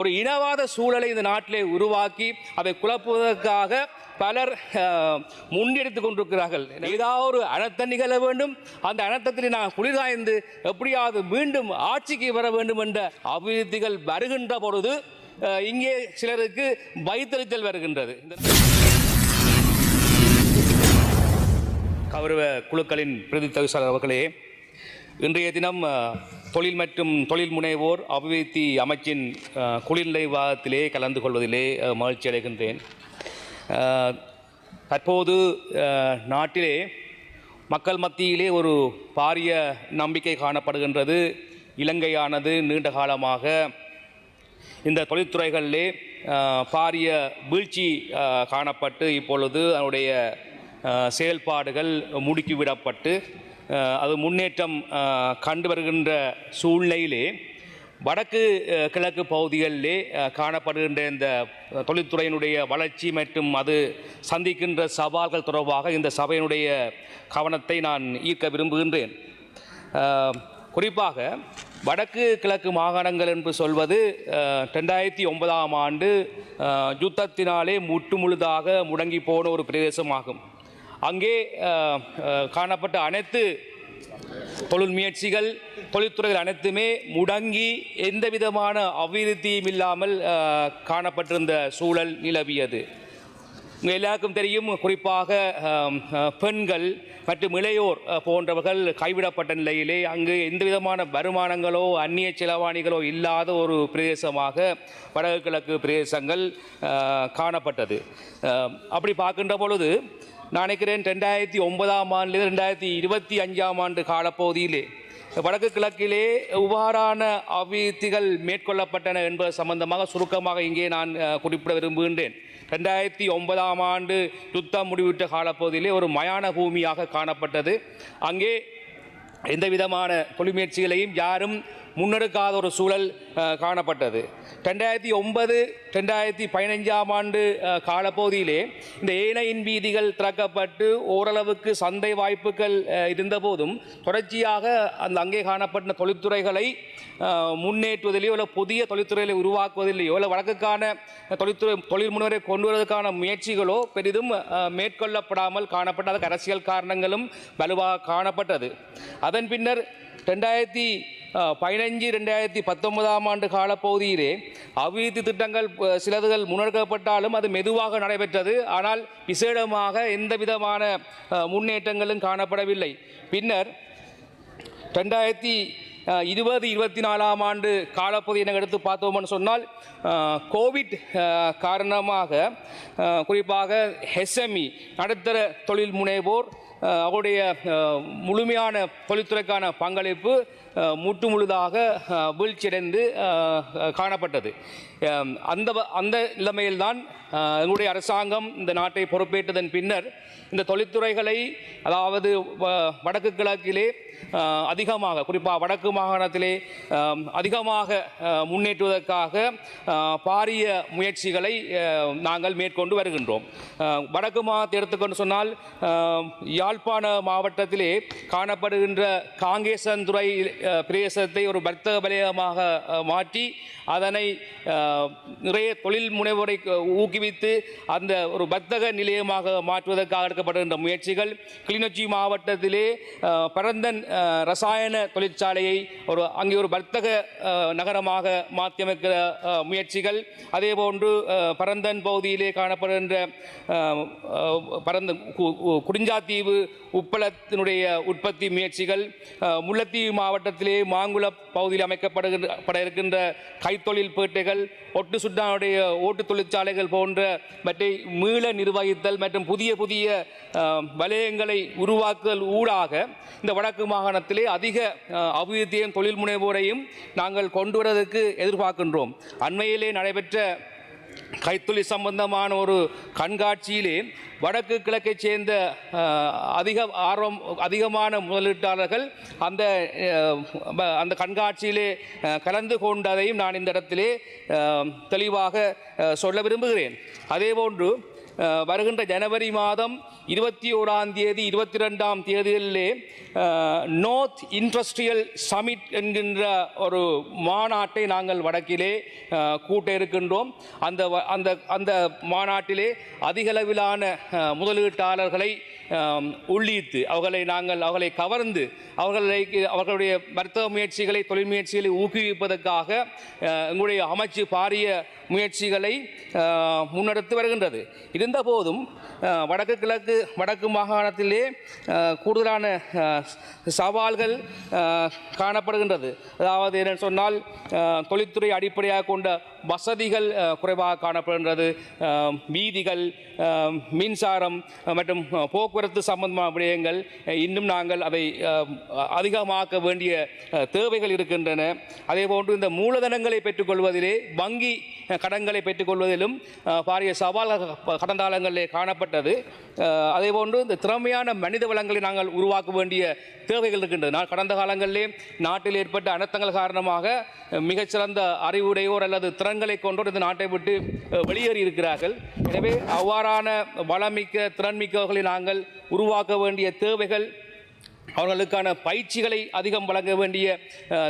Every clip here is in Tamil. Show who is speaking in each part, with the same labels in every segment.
Speaker 1: ஒரு இனவாத சூழலை இந்த நாட்டிலே உருவாக்கி அதை குழப்புவதற்காக பலர் முன்னெடுத்து கொண்டிருக்கிறார்கள். ஏதாவது ஒரு அனர்த்தம் நிகழ வேண்டும். அந்த அனர்த்தத்தில் நான் குளிர்காய்ந்து எப்படியாவது மீண்டும் ஆட்சிக்கு வர வேண்டும் என்ற அபிவிருத்திகள் வருகின்ற பொழுது இங்கே சிலருக்கு வைத்தறித்தல் வருகின்றது. இந்த கௌரவ குழுக்களின் பிரதி தவிசாளர் அவர்களே இன்றைய தினம் தொழில் மற்றும் தொழில் முனைவோர் அபிவிருத்தி அமைச்சின் குளிர்நிலை விவாதத்திலே கலந்து கொள்வதிலே மகிழ்ச்சி அடைகின்றேன். தற்போது நாட்டிலே மக்கள் மத்தியிலே ஒரு பாரிய நம்பிக்கை காணப்படுகின்றது. இலங்கையானது நீண்ட காலமாக இந்த தொழில்துறைகளிலே பாரிய வீழ்ச்சி காணப்பட்டு இப்பொழுது அதனுடைய செயல்பாடுகள் முடுக்கிவிடப்பட்டு அது முன்னேற்றம் கண்டு வருகின்ற சூழ்நிலையிலே வடக்கு கிழக்கு பகுதிகளிலே காணப்படுகின்ற இந்த தொழில்துறையினுடைய வளர்ச்சி மற்றும் அது சந்திக்கின்ற சவால்கள் தொடர்பாக இந்த சபையினுடைய கவனத்தை நான் ஈர்க்க விரும்புகின்றேன். குறிப்பாக வடக்கு கிழக்கு மாகாணங்கள் என்று சொல்வது ரெண்டாயிரத்தி ஒன்பதாம் ஆண்டு யுத்தத்தினாலே முற்று முழுதாக முடங்கி போன ஒரு பிரதேசமாகும். அங்கே காணப்பட்ட அனைத்து தொழில் முயற்சிகள் தொழில்துறைகள் அனைத்துமே முடங்கி எந்த விதமான அபிவிருத்தியும் இல்லாமல் காணப்பட்டிருந்த சூழல் நிலவியது. உங்கள் எல்லாருக்கும் தெரியும் குறிப்பாக பெண்கள் மற்றும் இளையோர் போன்றவர்கள் கைவிடப்பட்ட நிலையிலே அங்கு எந்த விதமான வருமானங்களோ அந்நிய செலவாணிகளோ இல்லாத ஒரு பிரதேசமாக வடகிழக்கு பிரதேசங்கள் காணப்பட்டது. அப்படி பார்க்கின்ற பொழுது நான் நினைக்கிறேன் ரெண்டாயிரத்தி ஒன்பதாம் ஆண்டுலேருந்து ரெண்டாயிரத்தி இருபத்தி அஞ்சாம் ஆண்டு காலப்பகுதியிலே வடக்கு கிழக்கிலே இவ்வாறான அபிவிருத்திகள் மேற்கொள்ளப்பட்டன என்பது சம்பந்தமாக சுருக்கமாக இங்கே நான் குறிப்பிட விரும்புகின்றேன். ரெண்டாயிரத்தி ஒன்பதாம் ஆண்டு யுத்தம் முடிவிட்ட காலப்பகுதியிலே ஒரு மயான பூமியாக காணப்பட்டது. அங்கே எந்த விதமான தொழில் முயற்சிகளையும் யாரும் முன்னெடுக்காத ஒரு சூழல் காணப்பட்டது. ரெண்டாயிரத்தி ஒன்பது ரெண்டாயிரத்தி பதினைஞ்சாம் ஆண்டு காலப்பகுதியிலே இந்த ஏனையின் வீதிகள் திறக்கப்பட்டு ஓரளவுக்கு சந்தை வாய்ப்புகள் இருந்தபோதும் தொடர்ச்சியாக அந்த அங்கே காணப்பட்ட தொழில்துறைகளை முன்னேற்றுவதிலேயோ இல்லை புதிய தொழில்துறைகளை உருவாக்குவதிலேயோ இல்லை வழக்குக்கான தொழில்துறை தொழில் முனைவரை கொண்டு வருவதற்கான முயற்சிகளோ பெரிதும் மேற்கொள்ளப்படாமல் காணப்பட்ட அரசியல் காரணங்களும் வலுவாக காணப்பட்டது அதன் பின்னர் ரெண்டாயிரத்தி பதினஞ்சு ரெண்டாயிரத்தி பத்தொன்பதாம் ஆண்டு காலப்பகுதியிலே அபிவிருத்தி திட்டங்கள் சிலதுகள் முன்னெடுக்கப்பட்டாலும் அது மெதுவாக நடைபெற்றது. ஆனால் விசேடமாக எந்த விதமான முன்னேற்றங்களும் காணப்படவில்லை. பின்னர் ரெண்டாயிரத்தி இருபது இருபத்தி நாலாம் ஆண்டு காலப்பகுதியினை எடுத்து பார்த்தோம்னு சொன்னால் கோவிட் காரணமாக குறிப்பாக ஹெஸ்எம்இ நடுத்தர தொழில் முனைவோர் அவருடைய முழுமையான தொழில்துறைக்கான பங்களிப்பு முட்டு முழுதாக வீழ்ச்சியடைந்து காணப்பட்டது. அந்த வ- அந்த நிலைமையில்தான் எங்களுடைய அரசாங்கம் இந்த நாட்டை பொறுப்பேற்றதன் பின்னர் இந்த தொழில்துறைகளை அதாவது வ- வடக்கு கிழக்கிலே அதிகமாக குறிப்பாக வடக்கு மாகாணத்திலே அதிகமாக முன்னேற்றுவதற்காக பாரிய முயற்சிகளை நாங்கள் மேற்கொண்டு வருகின்றோம். வடக்கு மாகாணத்தை எடுத்துக்கொண்டு சொன்னால் அஹ், யாழ்ப்பாண மாவட்டத்திலே காணப்படுகின்ற காங்கேசன்துறை பிரதேசத்தை ஒரு வர்த்தக வலயமாக மாற்றி அதனை நிறைய தொழில் முனைவோரை ஊக்குவித்து அந்த ஒரு வர்த்தக நிலையமாக மாற்றுவதற்காக எடுக்கப்படுகின்ற முயற்சிகள். கிளிநொச்சி மாவட்டத்திலே பரந்தன் ரசாயன தொழிற்சாலையை ஒரு அங்கே ஒரு வர்த்தக நகரமாக மாற்றியமைக்கிற முயற்சிகள். அதேபோன்று பரந்தன் பகுதியிலே காணப்படுகின்ற பரந்த கு- குறிஞ்சாத்தீவு உப்பளத்தினுடைய உற்பத்தி முயற்சிகள் அஹ், முல்லைத்தீவு மாவட்டத்திலே மாங்குள பகுதியில் அமைக்கப்படுகின்ற பட இருக்கின்ற கைத்தொழில் பேட்டைகள் ஒட்டு சுட்டானுடைய ஓட்டு தொழிற்சாலைகள் போன்ற மற்றை மீள நிர்வகித்தல் மற்றும் புதிய புதிய வலயங்களை உருவாக்குதல் ஊடாக இந்த வடக்கு மாகாணத்திலே அதிக அபிவிருத்தியும் தொழில் முனைவோரையும் நாங்கள் கொண்டு வருவதற்கு எதிர்பார்க்கின்றோம். அண்மையிலே நடைபெற்ற கைத்தொழில் சம்பந்தமான ஒரு கண்காட்சியிலே வடக்கு கிழக்கைச் சேர்ந்த அதிக ஆர்வம் அதிகமான முதலீட்டாளர்கள் அந்த அந்த கண்காட்சியிலே கலந்து கொண்டதையும் நான் இந்த இடத்திலே தெளிவாக சொல்ல விரும்புகிறேன். அதேபோன்று வருகின்ற ஜனவரி மாதம் இருபத்தி ஓராம் தேதி இருபத்தி ரெண்டாம் தேதியிலே நோர்த் இண்டஸ்ட்ரியல் சமிட் என்கின்ற ஒரு மாநாட்டை நாங்கள் வடக்கிலே கூட்ட இருக்கின்றோம். அந்த அந்த அந்த மாநாட்டிலே அதிகளவிலான முதலீட்டாளர்களை உள்ளீர்த்து. அவர்களை நாங்கள் அவர்களை கவர்ந்து அவர்களை அவர்களுடைய வர்த்தக முயற்சிகளை தொழில் முயற்சிகளை ஊக்குவிப்பதற்காக எங்களுடைய அமைச்சு பாரிய முயற்சிகளை முன்னெடுத்து வருகின்றது. இருந்தபோதும் வடக்கு கிழக்கு வடக்கு மாகாணத்திலே கூடுதலான சவால்கள் காணப்படுகின்றது. அதாவது என்னென்னு சொன்னால் தொழில்துறை அடிப்படையாக கொண்ட வசதிகள் குறைவாக காணப்படுகின்றது. வீதிகள் மின்சாரம் மற்றும் போக்குவரத்து சம்பந்தமான விடயங்கள் இன்னும் நாங்கள் அதை அதிகமாக்க வேண்டிய தேவைகள் இருக்கின்றன. அதே போன்று இந்த மூலதனங்களை பெற்றுக்கொள்வதிலே வங்கி கடன்களை பெற்றுக்கொள்வதிலும் பாரிய சவால் கடந்த காலங்களிலே காணப்பட்டது. அதேபோன்று இந்த திறமையான மனித வளங்களை நாங்கள் உருவாக்க வேண்டிய தேவைகள் இருக்கின்றது. நான் கடந்த காலங்களிலே நாட்டில் ஏற்பட்ட அனர்த்தங்கள் காரணமாக மிகச்சிறந்த அறிவுடையோர் அல்லது திறன்களை கொண்டோர் இந்த நாட்டை விட்டு வெளியேறி இருக்கிறார்கள். எனவே அவ்வாறான வளமிக்க திறன்மிக்கவர்களை நாங்கள் உருவாக்க வேண்டிய தேவைகள் அவர்களுக்கான பயிற்சிகளை அதிகம் வழங்க வேண்டிய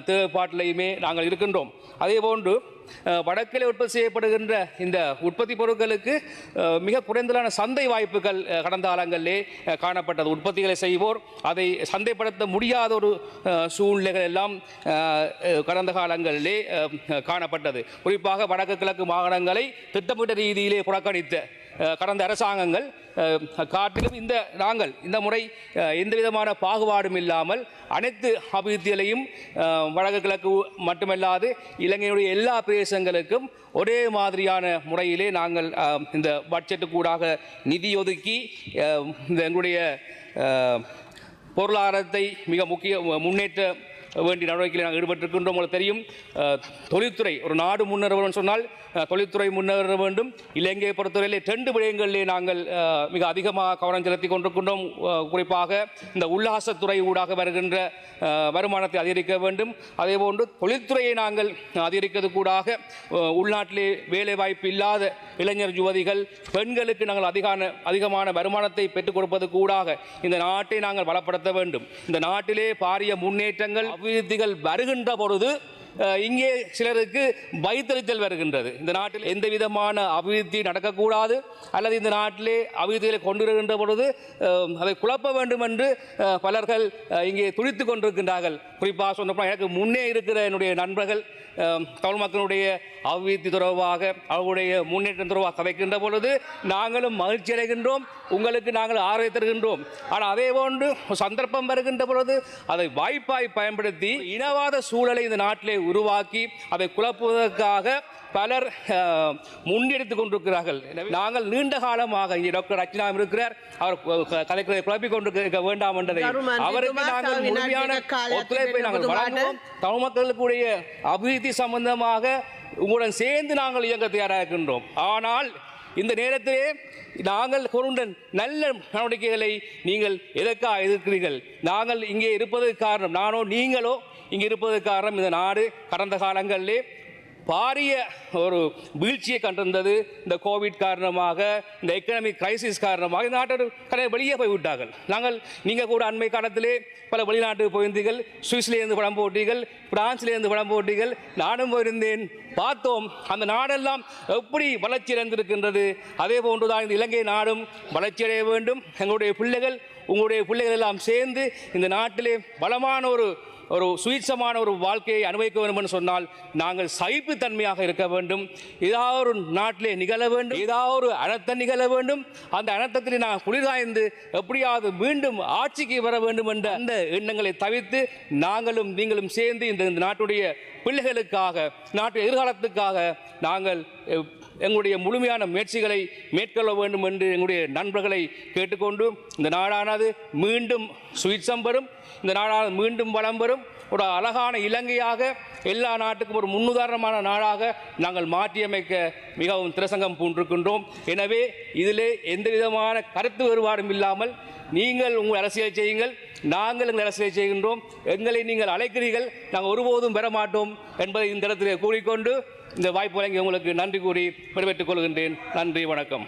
Speaker 1: தேவைப்பாட்டிலையுமே நாங்கள் இருக்கின்றோம். அதேபோன்று வடக்கில் உற்பத்தி செய்யப்படுகின்ற இந்த உற்பத்தி பொருட்களுக்கு மிக குறைந்தலான சந்தை வாய்ப்புகள் கடந்த காலங்களிலே காணப்பட்டது. உற்பத்திகளை செய்வோர் அதை சந்தைப்படுத்த முடியாத ஒரு சூழ்நிலைகள் எல்லாம் கடந்த காலங்களிலே காணப்பட்டது. குறிப்பாக வடக்கு கிழக்கு மாகாணங்களை திட்டமிட்ட ரீதியிலே புறக்கணித்த கடந்த அரசாங்கங்கள் காட்டிலும் இந்த நாங்கள் இந்த முறை எந்த விதமான பாகுபாடும் இல்லாமல் அனைத்து அபிவிருத்திகளையும் வடக்கு கிழக்கு மட்டுமல்லாது இலங்கையினுடைய எல்லா பிரதேசங்களுக்கும் ஒரே மாதிரியான முறையிலே நாங்கள் இந்த பட்ஜெட்டுக்கூடாக நிதி ஒதுக்கி இந்த எங்களுடைய பொருளாதாரத்தை மிக முக்கிய முன்னேற்ற வேண்டிய நடவடிக்கையில் நாங்கள் ஈடுபட்டிருக்கின்றோம். உங்களுக்கு தெரியும் தொழில்துறை ஒரு நாடு முன்னேற வேண்டும் சொன்னால் தொழில்துறை முன்னேற வேண்டும். இலங்கையை பொறுத்தவரையிலே ரெண்டு விடயங்களிலே நாங்கள் மிக அதிகமாக கவனம் செலுத்தி கொண்டிருக்கின்றோம். குறிப்பாக இந்த உல்லாசத்துறை ஊடாக வருகின்ற வருமானத்தை அதிகரிக்க வேண்டும். அதேபோன்று தொழில்துறையை நாங்கள் அதிகரிக்கிறதுக்கூடாக கூடாக உள்நாட்டிலே வேலை வாய்ப்பு இல்லாத இளைஞர் யுவதிகள் பெண்களுக்கு நாங்கள் அதிகான அதிகமான வருமானத்தை பெற்றுக் கொடுப்பது கூடாக இந்த நாட்டை நாங்கள் பலப்படுத்த வேண்டும். இந்த நாட்டிலே பாரிய முன்னேற்றங்கள் அபிவிருத்திகள் வருகின்ற பொழுது இங்கே சிலருக்கு வைத்தறித்தல் வருகின்றது. இந்த நாட்டில் எந்த விதமான அபிவிருத்தி நடக்கக்கூடாது அல்லது இந்த நாட்டிலே அபிவிருத்திகளை கொண்டு வருகின்ற பொழுது அதை குழப்ப வேண்டும் என்று பலர்கள் இங்கே துடித்துக் கொண்டிருக்கின்றார்கள். குறிப்பாக சொன்னப்போ எனக்கு முன்னே இருக்கிற என்னுடைய நண்பர்கள் தமிழ் மக்களுடைய அபிவிருத்தி தொடர்பாக அவர்களுடைய முன்னேற்றம் தொடர்பாக கதைக்கின்ற பொழுது நாங்களும் மகிழ்ச்சி அடைகின்றோம் உங்களுக்கு நாங்கள் ஆதரவு தருகின்றோம். ஆனால் அதே போன்று சந்தர்ப்பம் வருகின்ற பொழுது அதை வாய்ப்பாய் பயன்படுத்தி இனவாத சூழலை இந்த நாட்டிலே உருவாக்கி அதை குழப்புவதற்காக பலர் அஹ், முன்னெடுத்துக் கொண்டிருக்கிறார்கள். நாங்கள் நீண்ட காலமாக டாக்டர் அர்ச்சனா இருக்கிறார். அவர் கலைக்கிறதை குழப்பிக் கொண்டிருக்க வேண்டாம் என்றதை அவருக்கு நாங்கள் முழுமையான ஒத்துழைப்பை நாங்கள். வழங்குவோம். தமிழ் மக்களுக்குடைய அபிவிருத்தி சம்பந்தமாக உங்களுடன் சேர்ந்து நாங்கள் இயங்க தயாராக இருக்கின்றோம். ஆனால் இந்த நேரத்திலே நாங்கள் கொண்ட நல்ல நடவடிக்கைகளை நீங்கள் எதற்காக எதிர்க்கிறீர்கள்? நாங்கள் இங்கே இருப்பதற்கு காரணம் நானோ நீங்களோ இங்கே இருப்பதற்கு காரணம் இந்த நாடு கடந்த காலங்களிலே பாரிய ஒரு வீழ்ச்சியை கண்டிருந்தது. இந்த கோவிட் காரணமாக இந்த எக்கனாமிக் கிரைசிஸ் காரணமாக இந்த நாட்டோட கடை வெளியே போய்விட்டார்கள். நாங்கள் நீங்கள் கூட அண்மை காலத்திலே பல வெளிநாட்டுக்கு போயிருந்தீர்கள். சுவிஸ்லேருந்து படம் போட்டீர்கள் பிரான்ஸ்லேருந்து படம் போட்டீர்கள். நானும் போயிருந்தேன். பார்த்தோம் அந்த நாடெல்லாம் எப்படி வளர்ச்சி அடைந்திருக்கின்றது. அதே போன்றுதான் இந்த இலங்கை நாடும் வளர்ச்சியடைய வேண்டும். எங்களுடைய பிள்ளைகள் உங்களுடைய பிள்ளைகள் எல்லாம் சேர்ந்து இந்த நாட்டிலே பலமான ஒரு ஒரு சுயீட்சமான ஒரு வாழ்க்கையை அனுபவிக்க வேண்டும் என்று சொன்னால் நாங்கள் சகிப்பு தன்மையாக இருக்க வேண்டும். ஏதாவது ஒரு நாட்டிலே நிகழ வேண்டும். ஏதாவது ஒரு அனர்த்தம் நிகழ வேண்டும். அந்த அனர்த்தத்தில் நாங்கள் குளிர்காய்ந்து எப்படியாவது மீண்டும் ஆட்சிக்கு வர வேண்டும் என்ற அந்த எண்ணங்களை தவிர்த்து நாங்களும் நீங்களும் சேர்ந்து இந்த இந்த நாட்டுடைய பிள்ளைகளுக்காக நாட்டு எதிர்காலத்துக்காக நாங்கள் எங்களுடைய முழுமையான முயற்சிகளை மேற்கொள்ள வேண்டும் என்று எங்களுடைய நண்பர்களை கேட்டுக்கொண்டு இந்த நாடானது மீண்டும் சுயிச்சம் பெறும் இந்த நாடானது மீண்டும் வளம் பெறும். ஒரு அழகான இலங்கையாக எல்லா நாட்டுக்கும் ஒரு முன்னுதாரணமான நாடாக நாங்கள் மாற்றியமைக்க மிகவும் திரசங்கம் பூண்டிருக்கின்றோம். எனவே இதிலே எந்த விதமான கருத்து வேறுபாடும் இல்லாமல் நீங்கள் உங்கள் அரசியலை செய்யுங்கள் நாங்கள் எங்கள் அரசியலை செய்கின்றோம். எங்களை நீங்கள் அழைக்கிறீர்கள் நாங்கள் ஒருபோதும் பெற மாட்டோம் என்பதை இந்த இடத்திலே கூறிக்கொண்டு இந்த வாய்ப்பு வழங்கி உங்களுக்கு நன்றி கூறி விடைபெற்றுக் கொள்கின்றேன். நன்றி வணக்கம்.